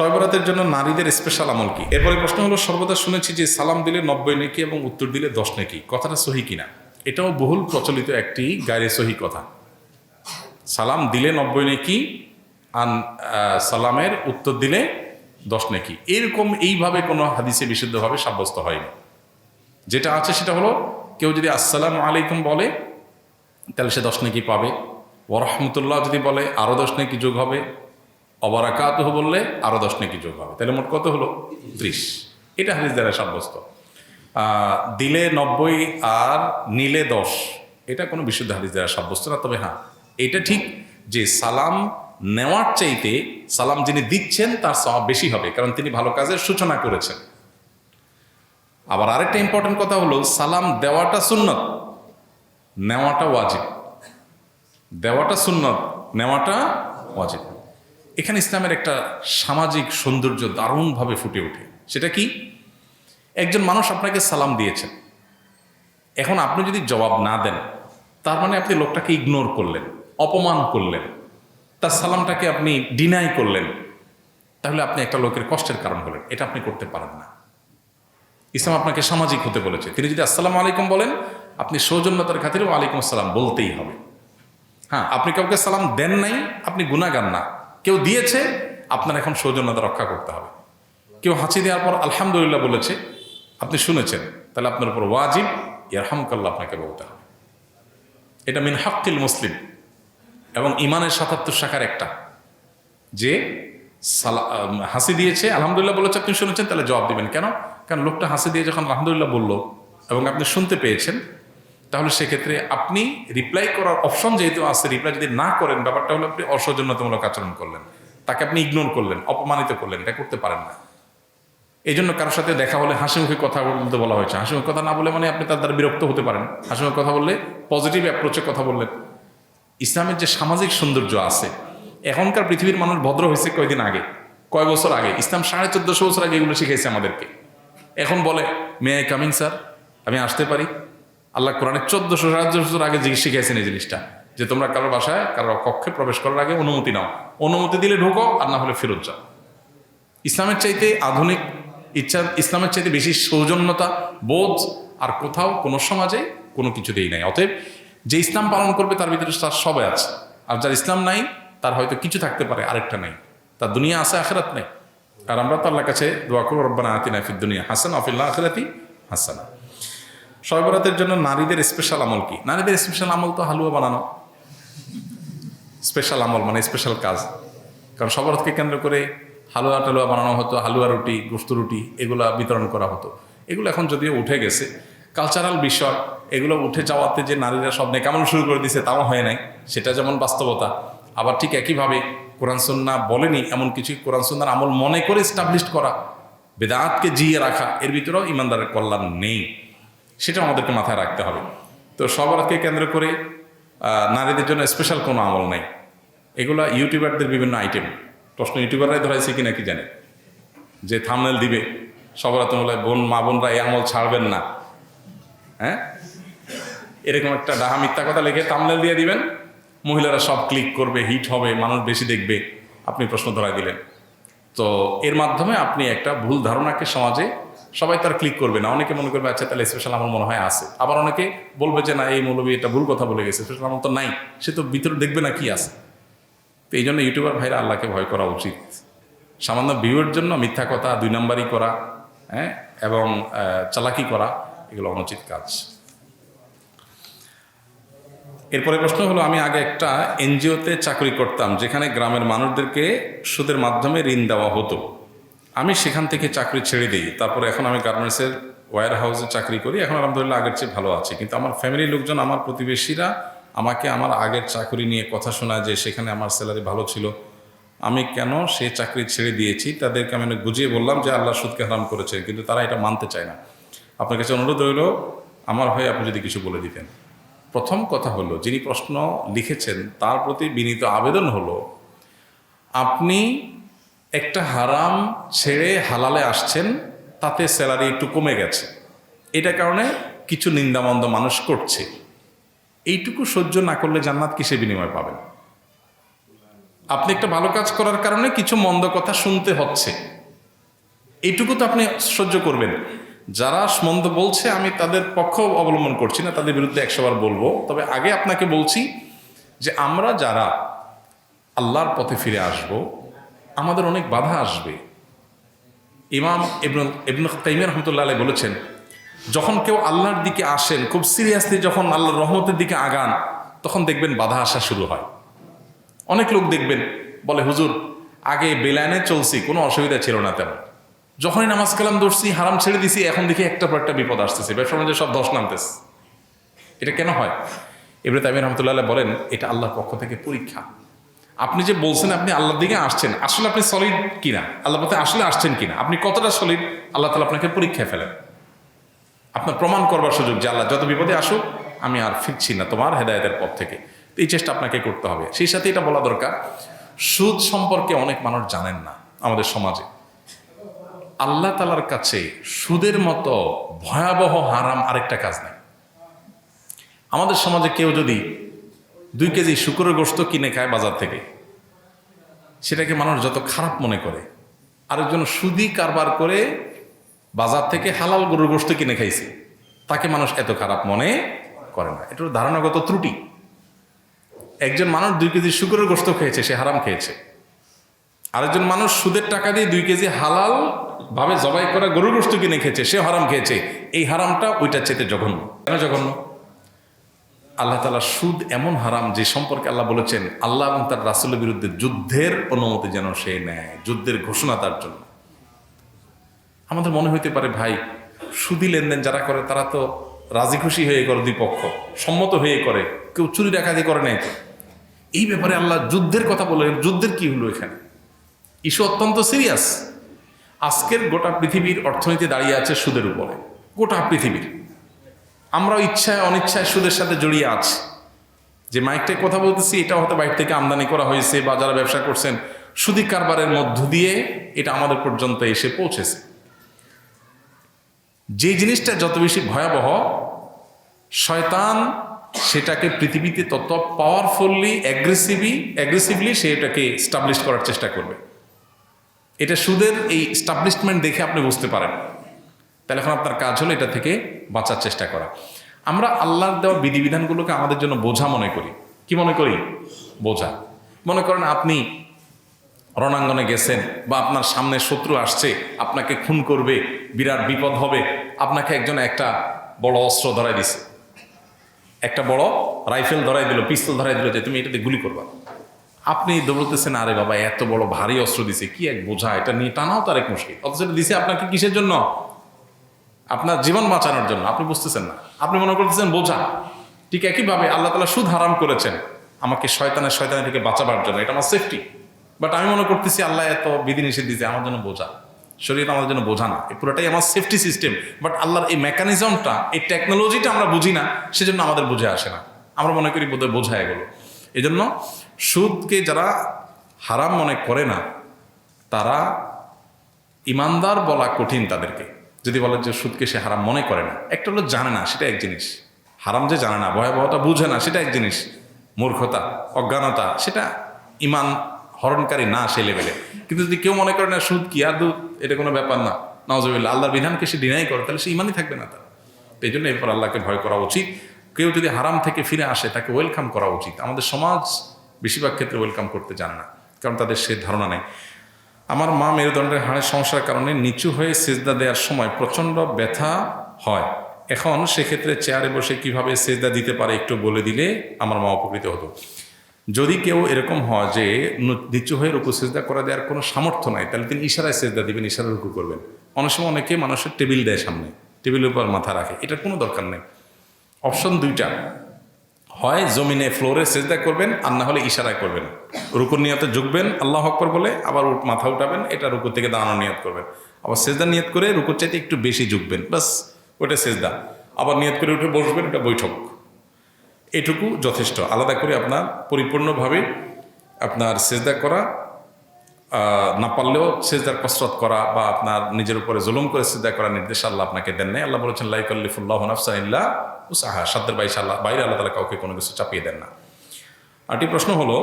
শয়বরাতের জন্য নারীদের স্পেশাল আমল কি? এরপরে প্রশ্ন হলো, সর্বদা শুনেছি যে সালাম দিলে নব্বই নেকি এবং উত্তর দিলে দশ নেকি। কথাটা সহি কিনা? এটাও বহুল প্রচলিত একটি গায়ে সহি কথা। সালাম দিলে নব্বই নেকি আন সালামের উত্তর দিলে দশ নেকি। এরকম এইভাবে কোনো হাদিসে বিশুদ্ধভাবে সাব্যস্ত হয়নি। যেটা আছে সেটা হলো, কেউ যদি আসসালাম আলাইকুম বলে, তাহলে সে দশ নেকি পাবে। ওরহমতুল্লাহ যদি বলে আরও দশ নেকি যোগ হবে। অবরাকাত বললে আরও দশ নাকি যোগ হবে। তাহলে মোট কত হলো? ত্রিশ। এটা হাদিস দ্বারা সাব্যস্ত। দিলে নব্বই আর নিলে দশ। এটা কোনো বিশুদ্ধ হাদিস দ্বারা সাব্যস্ত না, তবে হ্যাঁ এটা ঠিক যে সালাম নেওয়ার চাইতে সালাম যিনি দিচ্ছেন তার সব বেশি হবে, কারণ তিনি ভালো কাজের সূচনা করেছেন। আবার আরেকটা ইম্পর্টেন্ট কথা হলো, সালাম দেওয়াটা সুন্নত, নেওয়াটা ওয়াজিব। দেওয়াটা সুন্নত, নেওয়াটা ওয়াজিব। এখানে ইসলামের একটা সামাজিক সৌন্দর্য দারুণভাবে ফুটে ওঠে। সেটা কি? একজন মানুষ আপনাকে সালাম দিয়েছেন। এখন আপনি যদি জবাব না দেন, তার মানে আপনি লোকটাকে ইগনোর করলেন, অপমান করলেন, তার সালামটাকে আপনি ডিনাই করলেন, তাহলে আপনি একটা লোকের কষ্টের কারণ হলেন। এটা আপনি করতে পারেন না। ইসলাম আপনাকে সামাজিক হতে বলেছে। তিনি যদি আসসালামু আলাইকুম বলেন, আপনি সৌজন্যতার খাতিরে আলাইকুম আসসালাম বলতেই হবে। হ্যাঁ আপনি কাউকে সালাম দেন নাই, আপনি গুণাগান না। কেউ দিয়েছে, আপনার এখন সৌজন্যতা রক্ষা করতে হবে। কেউ হাঁচি দেওয়ার পর আলহামদুলিল্লাহ বলেছে, আপনি শুনেছেন, তাহলে আপনার উপর ওয়াজিব, ইয়ারহামকাল্লাহ আপনাকে বলতে হবে। এটা মিন হাক্কিল মুসলিম। এবং ইমানের সাতাত্তর শাখার একটা। যে হাসি দিয়েছে, আলহামদুলিল্লাহ বলেছে, আপনি শুনেছেন, তাহলে জবাব দিবেন। কেন? কারণ লোকটা হাসি দিয়ে যখন আলহামদুলিল্লাহ বলল, এবং আপনি শুনতে পেয়েছেন তাহলে সেক্ষেত্রে আপনি রিপ্লাই করার অপশন যেহেতু আছে রিপ্লাই যদি না করেন, ব্যাপারটা হলো আপনি অসৌজন্যতামূলক আচরণ করলেন। তাকে আপনি ইগনোর করলেন, অপমানিত করলেন, এটা করতে পারেন না। এই জন্য কারোর সাথে দেখা হলে হাসি মুখে কথা বলতে বলা হয়েছে। হাসি মুখে কথা না বলে মানে আপনি তার দ্বারা বিরক্ত হতে পারেন। হাসি মুখে কথা বললে পজিটিভ অ্যাপ্রোচে কথা বললেন। ইসলামের যে সামাজিক সৌন্দর্য আছে, এখনকার পৃথিবীর মানুষ ভদ্র হয়েছে কয়দিন আগে? কয় বছর আগে? ইসলাম সাড়ে চোদ্দশো বছর আগে এগুলো শিখেছে আমাদেরকে। এখন বলে মে আই কামিং স্যার আমি আসতে পারি। আল্লাহ কোরআনের চোদ্দশো চোদ্দশো বছর আগে শিখেছেন এই জিনিসটা, যে তোমরা কারোর বাসায় কারোর কক্ষে প্রবেশ করার আগে অনুমতি নাও। অনুমতি দিলে ঢুকো, আর না হলে ফেরত যাও। ইসলামের চাইতে আধুনিক ইচ্ছা, ইসলামের চাইতে বেশি সৌজন্যতা, বোধ, আর কোথাও কোনো সমাজে কোনো কিছুতেই নাই। অতএব যে ইসলাম পালন করবে, তার ভিতরে তার সবাই আছে। আর যার ইসলাম নাই, তার হয়তো কিছু থাকতে পারে, আরেকটা নাই। তার দুনিয়া আছে, আখেরাত নেই। আর আমরা তো আল্লাহর কাছে দোয়া করব, রব্বানা আতিনা ফিদ দুনিয়া হাসান আফিল্লা আখেরাতি হাসানা। শয়বরাতের জন্য নারীদের স্পেশাল আমল কি? নারীদের স্পেশাল আমল তো হালুয়া বানানো। স্পেশাল আমল মানে স্পেশাল কাজ। কারণ সবরতকে কেন্দ্র করে হালুয়া টালুয়া বানানো হতো, হালুয়া রুটি, গোস্ত রুটি, এগুলা বিতরণ করা হতো। এগুলো এখন যদিও উঠে গেছে কালচারাল বিষয়, এগুলো উঠে যাওয়াতে যে নারীরা সব কেমন শুরু করে দিছে তাও হয় নাই, সেটা যেমন বাস্তবতা। আবার ঠিক একইভাবে কোরআন সন্না বলেনি এমন কিছু কোরআন সন্ন্যার আমল মনে করে স্টাবলিশ করা। বেদাতকে জিয়ে রাখা, এর ভিতরেও ইমানদারের কল্যাণ নেই। সেটা আমাদেরকে মাথায় রাখতে হবে। তো সবরতকে কেন্দ্র করে নারীদের জন্য স্পেশাল কোনো আমল নাই। এগুলো ইউটিউবারদের বিভিন্ন আইটেম প্রশ্ন, ইউটিউবাররাই ধরাইছে কিনা কি জানে? যে থামনেল দিবে সবরাত বলে বোন, মা, বোনরা এই আমল ছাড়বেন না। হ্যাঁ? এরকম একটা ডাহা মিথ্যা কথা লিখে থামনেল দিয়ে দিবেন। মহিলারা সব ক্লিক করবে হিট হবে, মানুষ বেশি দেখবে, আপনি প্রশ্ন ধরাই দিলেন। তো এর মাধ্যমে আপনি একটা ভুল ধারণাকে সমাজে সবাই তার ক্লিক করবে না। অনেকে মনে করবে আচ্ছা তাহলে স্পেশাল আমার মনে হয় আছে। আবার অনেকে বলবে যে, না, এই মৌলবী এটা ভুল কথা বলে গেছে। স্পেশাল আমল তো নাই। সে তো ভিতরে দেখবে না কি আছে। তো এই জন্য ইউটিউবার ভাইরা আল্লাহকে ভয় করা উচিত। সামান্য ভিউয়ের জন্য মিথ্যা কথা, দুই নাম্বারই করা হ্যাঁ এবং চালাকি করা, এগুলো অনুচিত কাজ। এরপরে প্রশ্ন হলো, আমি আগে একটা এনজিওতে চাকরি করতাম, যেখানে গ্রামের মানুষদেরকে সুদের মাধ্যমে ঋণ দেওয়া হতো। আমি সেখান থেকে চাকরি ছেড়ে দিই। তারপরে এখন আমি গার্মেন্টসের ওয়্যার হাউসে চাকরি করি। এখন আলহামদুলিল্লাহ আগের চেয়ে ভালো আছে। কিন্তু আমার ফ্যামিলির লোকজন, আমার প্রতিবেশীরা আমাকে আমার আগের চাকরি নিয়ে কথা শোনায় যে সেখানে আমার স্যালারি ভালো ছিল। আমি কেন সে চাকরি ছেড়ে দিয়েছি? তাদেরকে আমি বুঝিয়ে বললাম যে আল্লাহ সুদকে হারাম করেছে, কিন্তু তারা এটা মানতে চায় না। আপনার কাছে অনুরোধ রইল, আমার হয়ে আপনি যদি কিছু বলে দিতেন। প্রথম কথা হলো, যিনি প্রশ্ন লিখেছেন, তার প্রতি বিনীত আবেদন হলো, আপনি একটা হারাম ছেড়ে হালালে আসছেন, তাতে স্যালারি একটু কমে গেছে। এটা কারণে কিছু নিন্দামন্দ মানুষ করছে। এইটুকু সহ্য না করলে জান্নাত কিসে বিনিময় পাবেন? আপনি একটা ভালো কাজ করার কারণে কিছু মন্দ কথা শুনতে হচ্ছে। এইটুকু তো আপনি সহ্য করবেন। যারা মন্দ বলছে, আমি তাদের পক্ষ অবলম্বন করছি না, তাদের বিরুদ্ধে একশোবার বলব। তবে আগে আপনাকে বলছি যে আমরা যারা আল্লাহর পথে ফিরে আসব আমাদের অনেক বাধা আসবে। ইমাম ইবনুল ইবনু রহমতুল্লাহ আলাই বলেছেন, যখন কেউ আল্লাহর দিকে আসেন, খুব সিরিয়াসলি যখন আল্লাহর রহমতের দিকে আগান, তখন দেখবেন বাধা আসা শুরু হয়। অনেক লোক দেখবেন, বলে, হুজুর, আগে বেলায়নে চলছি, কোনো অসুবিধা ছিল না তেমন। যখনই নামাজ কালাম দৌড়ছি হারাম ছেড়ে দিছি, এখন দেখি একটা পর একটা বিপদ আসতেছে ব্যবসা বাণিজ্যে সব দশ নামতেছে। এটা কেন হয়? এবারে তামির রহমতুল্লাহ বলেন, এটা আল্লাহর পক্ষ থেকে পরীক্ষা। আপনি যে বলছেন আপনি আল্লাহর দিকে আসছেন, আসলে আপনি সলিড কিনা? আল্লাহ পথে আসলে আসছেন কিনা? আপনি কতটা সলিড আল্লাহ তালা আপনাকে পরীক্ষায় ফেলেন আপনার প্রমাণ করবার সুযোগ যে আল্লাহ যত বিপদে আসুক, আমি আর ফিরছি না তোমার হেদায়তের পথ থেকে। এই চেষ্টা আপনাকে করতে হবে। সেই সাথে এটা বলা দরকার, সুদ সম্পর্কে অনেক মানুষ জানেন না আমাদের সমাজে। আল্লাহ তালার কাছে সুদের মতো ভয়াবহ হারাম আরেকটা কাজ নেই। আমাদের সমাজে কেউ যদি দুই কেজি শুকুরের গোস্ত কিনে খায় বাজার থেকে। সেটাকে মানুষ যত খারাপ মনে করে, আরেকজন সুদি কারবার করে বাজার থেকে হালাল গরুর গোস্ত কিনে খাইছে, তাকে মানুষ এত খারাপ মনে করে না। এটার ধারণাগত ত্রুটি। একজন মানুষ দুই কেজি শুকুরের গোস্ত খেয়েছে, সে হারাম খেয়েছে। আরেকজন মানুষ সুদের টাকা দিয়ে দুই কেজি হালাল ভাবে জবাই করা গরুর গোস্ত কিনে খেয়েছে, সে হারাম খেয়েছে। এই হারামটা ওইটার চেতে জঘন্য। কেন জঘন্য? আল্লাহ তালা সুদ এমন হারাম যে সম্পর্কে আল্লাহ বলেছেন, আল্লাহ এবং তার রাসুলের বিরুদ্ধে যুদ্ধের অনুমতি যেন সে নেয়, যুদ্ধের ঘোষণা তার জন্য। আমাদের মনে হইতে পারে ভাই, সুদি লেনদেন যারা করে তারা তো রাজি খুশি হয়ে করে দুই পক্ষ সম্মত হয়ে করে, কেউ চুরি ডাকাতি করে নাই তো। এই ব্যাপারে আল্লাহ যুদ্ধের কথা বলে যুদ্ধের কি হলো এখানে? ইস্যু অত্যন্ত সিরিয়াস। আজকের গোটা পৃথিবীর অর্থনীতি দাঁড়িয়ে আছে সুদের উপরে, গোটা পৃথিবীর। আমরাও ইচ্ছায়, অনিচ্ছায় সুদের সাথে জড়িয়ে আছি। যে মাইকটায় কথা বলতেছি, এটা হয়তো বাইরে থেকে আমদানি করা হয়েছে বা যারা ব্যবসা করছেন, সুদি কারবারের মধ্য দিয়ে এটা আমাদের পর্যন্ত এসে পৌঁছেছে। যে জিনিসটা যত বেশি ভয়াবহ, শয়তান সেটাকে পৃথিবীতে তত পাওয়ারফুললি অ্যাগ্রেসিভলি অ্যাগ্রেসিভলি সে এটাকে স্টাবলিশ করার চেষ্টা করবে। এটা সুদের এই স্টাবলিশমেন্ট দেখে আপনি বুঝতে পারেন। তাহলে এখন আপনার কাজ হলো এটা থেকে বাঁচার চেষ্টা করা। আমরা আল্লাহর দেওয়া বিধিবিধানগুলোকে আমাদের জন্য বোঝা মনে করি। কি মনে করি? বোঝা। মনে করেন আপনি রণাঙ্গনে গেছেন বা আপনার সামনে শত্রু আসছে, আপনাকে খুন করবে, বিরাট বিপদ হবে, আপনাকে একজন একটা বড় অস্ত্র ধরাই দিছে। একটা বড় রাইফেল ধরাই দিল, পিস্তল ধরাই দিল যে তুমি এটাতে গুলি করবা। আপনি দৌড়তেছেন, আরে বাবা, এত বড় ভারী অস্ত্র দিছে, কি এক বোঝা? এটা নিয়ে টানাও তার এক মুশকিল। অথচ দিছে আপনাকে কিসের জন্য? আপনার জীবন বাঁচানোর জন্য, আপনি বুঝতেছেন না। আপনি মনে করতেছেন, বোঝা। ঠিক একইভাবে আল্লাহ তালা সুদ হারাম করেছেন। আমাকে শয়তানের শয়তানের থেকে বাঁচাবার জন্য, এটা আমার সেফটি বাট আমি মনে করতেছি, আল্লাহ এত বিধি নিষেধ দিতে আমার জন্য বোঝা। শরীর আমাদের জন্য বোঝা না। এই পুরোটাই আমার সেফটি সিস্টেম বাট আল্লাহর এই মেকানিজমটা এই টেকনোলজিটা আমরা বুঝি না, সেজন্য আমাদের বুঝে আসে না। আমরা মনে করি, বোধহয় বোঝা এগুলো। এই জন্য সুদকে যারা হারাম মনে করে না, তারা ইমানদার বলা কঠিন তাদেরকে। যদি বলে যে সুদকে সে হারাম মনে করে না, একটা হলো জানে না, সেটা এক জিনিস। হারাম যে জানে না, ভয়াবহতা বুঝে না, সেটা এক জিনিস। মূর্খতা, অজ্ঞানতা, সেটা ইমান হরণকারী না সে লেভেলে। কিন্তু যদি কেউ মনে করে না, সুদ কি আর দুধ এটা কোনো ব্যাপার না। নজরুল্লাহ আল্লাহর বিধানকে সে ডিনাই করে, তাহলে সে ইমানই থাকবে না তার। এই জন্য এরপর আল্লাহকে ভয় করা উচিত। কেউ যদি হারাম থেকে ফিরে আসে, তাকে ওয়েলকাম করা উচিত। আমাদের সমাজ বেশিরভাগ ক্ষেত্রে ওয়েলকাম করতে জানে না, কারণ তাদের সে ধারণা নেই। আমার মা মেরুদণ্ডের হাড়ের সমস্যার কারণে নিচু হয়ে সেজদা দেওয়ার সময় প্রচণ্ড ব্যথা হয়। এখন সেক্ষেত্রে চেয়ারে বসে কীভাবে সেজদা দিতে পারে একটু বলে দিলে আমার মা উপকৃত হতো। যদি কেউ এরকম হয় যে নিচু হয়ে রুকু সেজদা করা দেওয়ার কোনো সামর্থ্য নাই, তাহলে তিনি ইশারায় সেজদা দিবেন ইশারা রুকু করবেন। অনেক সময় অনেকে মানুষের টেবিল দেয় সামনে, টেবিলের উপর মাথা রাখে, এটার কোনো দরকার নেই। অপশন দুইটা হয়, জমিনে ফ্লোরে সেজদা করবেন আর না হলে ইশারায় করবেন। রুকুর নিয়তে ঝুঁকবেন, আল্লাহ হকর বলে আবার মাথা উঠাবেন, এটা রুকুর থেকে দাঁড়ানো নিয়ত করবেন। আবার সেজদা নিয়ত করে রুকুর চাইতে একটু বেশি ঝুঁকবেন বাস ওটা সেজদা। আবার নিয়ত করে উঠে বসবেন, এটা বৈঠক। এটুকু যথেষ্ট। আলাদা করে আপনার পরিপূর্ণভাবে আপনার সেজদা করা না পারলেও সেজদার কসরত করা বা আপনার নিজের উপরে জুলুম করে সেজদা করার নির্দেশ আল্লাহ আপনাকে দেন নাই। আল্লাহ বলেছেন লাইকল্লিফুল্লাহ নাফসাইল্লাহ উসাহা সাদ্দের বাইশ আল্লাহ, বাইরে আল্লাহ তালা কাউকে কোনো কিছু চাপিয়ে দেন না। আরটি প্রশ্ন হলো